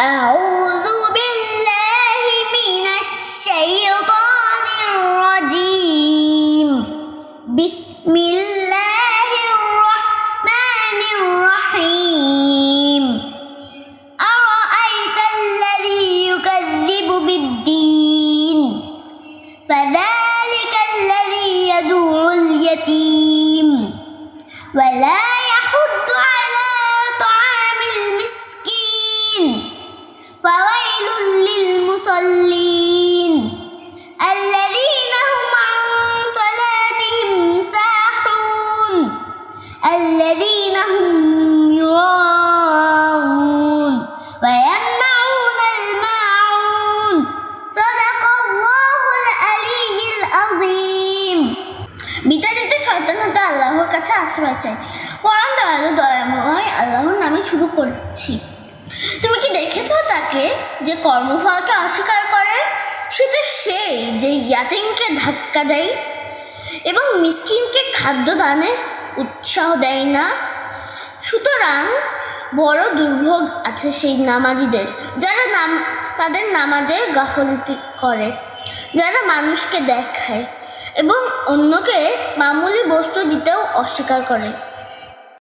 أعوذ بالله من الشيطان الرجيم. بسم الله الرحمن الرحيم. أرأيت الذي يكذب بالدين؟ فذلك الذي يدعو اليتيم. ولا فويل للمصلين الذين هم عن صلاتهم ساحون الذين هم يراءون ويمنعون الماعون صدق الله العلي العظيم বিতাড়িত শয়তান হতে আল্লাহর কাছে আশ্রয় চাই পরম দয়ালু দয়াময় আল্লাহর নামে শুরু করছি তুমি কি দেখেছ তাকে যে কর্মফলকে অস্বীকার করে, সে তো সেই যে ইয়াতিমকে ধাক্কা দেয় এবং মিসকিনকে খাদ্য দানে উৎসাহ দেয় না। সুতরাং বড় দুর্ভোগ আছে সেই নামাজিদের, যারা নাম, তাদের নামাজে গাফলিতি করে, যারা মানুষকে দেখায় এবং অন্যকে মামুলি বস্তু দিতেও অস্বীকার করে।